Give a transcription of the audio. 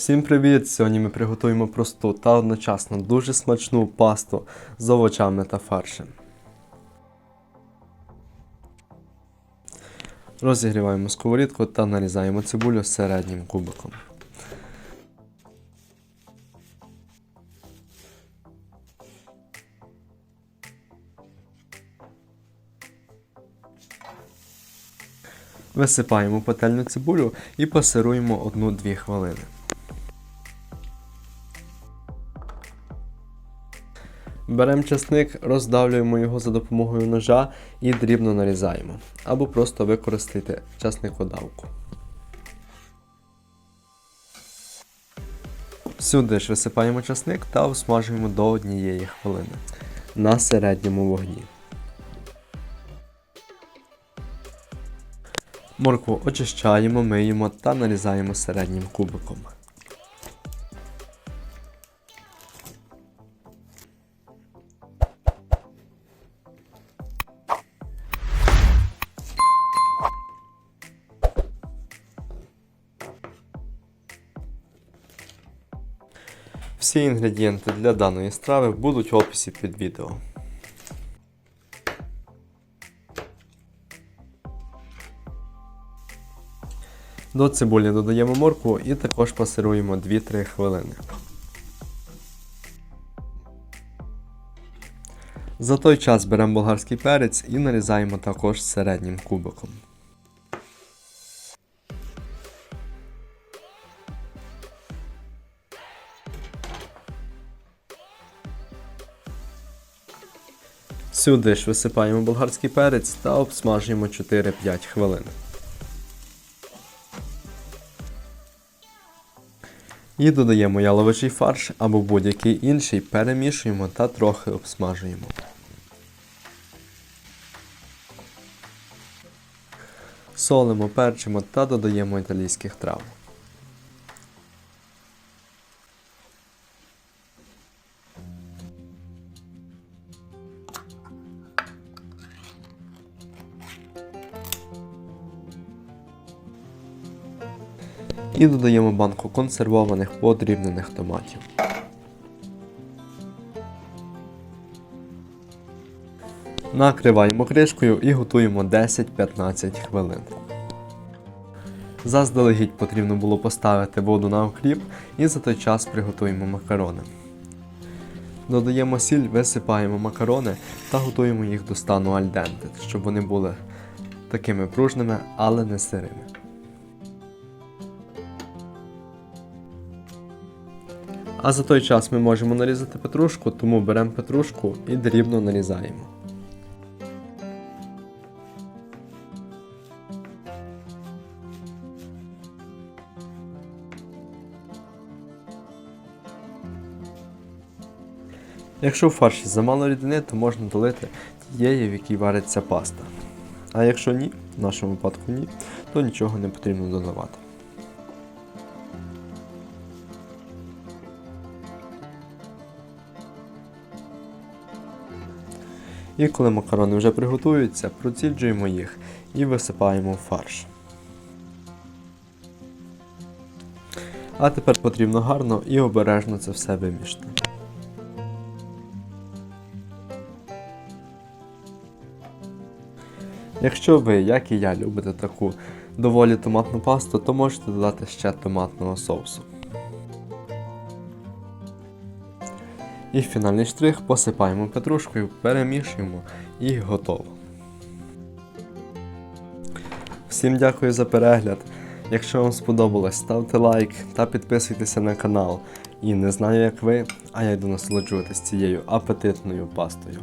Всім привіт! Сьогодні ми приготуємо просту та одночасно дуже смачну пасту з овочами та фаршем. Розігріваємо сковорідку та нарізаємо цибулю середнім кубиком. Висипаємо пательню цибулю і пасируємо 1-2 хвилини. Беремо часник, роздавлюємо його за допомогою ножа і дрібно нарізаємо. Або просто використайте часникодавку. Сюди ж висипаємо часник та обсмажуємо до однієї хвилини на середньому вогні. Моркву очищаємо, миємо та нарізаємо середнім кубиком. Всі інгредієнти для даної страви будуть в описі під відео. До цибулі додаємо моркву і також пасируємо 2-3 хвилини. За той час беремо болгарський перець і нарізаємо також середнім кубиком. Сюди ж висипаємо болгарський перець та обсмажуємо 4-5 хвилин. І додаємо яловичий фарш або будь-який інший, перемішуємо та трохи обсмажуємо. Солимо, перчимо та додаємо італійських трав. І додаємо банку консервованих подрібнених томатів. Накриваємо кришкою і готуємо 10-15 хвилин. Заздалегідь потрібно було поставити воду на окріп і за той час приготуємо макарони. Додаємо сіль, висипаємо макарони та готуємо їх до стану альденте, щоб вони були такими пружними, але не сирими. А за той час ми можемо нарізати петрушку, тому беремо петрушку і дрібно нарізаємо. Якщо в фарші замало рідини, то можна долити тієї, в якій вариться паста. А якщо ні, в нашому випадку ні, то нічого не потрібно додавати. І коли макарони вже приготуються, проціджуємо їх і висипаємо в фарш. А тепер потрібно гарно і обережно це все вимішати. Якщо ви, як і я, любите таку доволі томатну пасту, то можете додати ще томатного соусу. І фінальний штрих посипаємо петрушкою, перемішуємо і готово. Всім дякую за перегляд. Якщо вам сподобалось, ставте лайк та підписуйтеся на канал. І не знаю як ви, а я йду насолоджуватись цією апетитною пастою.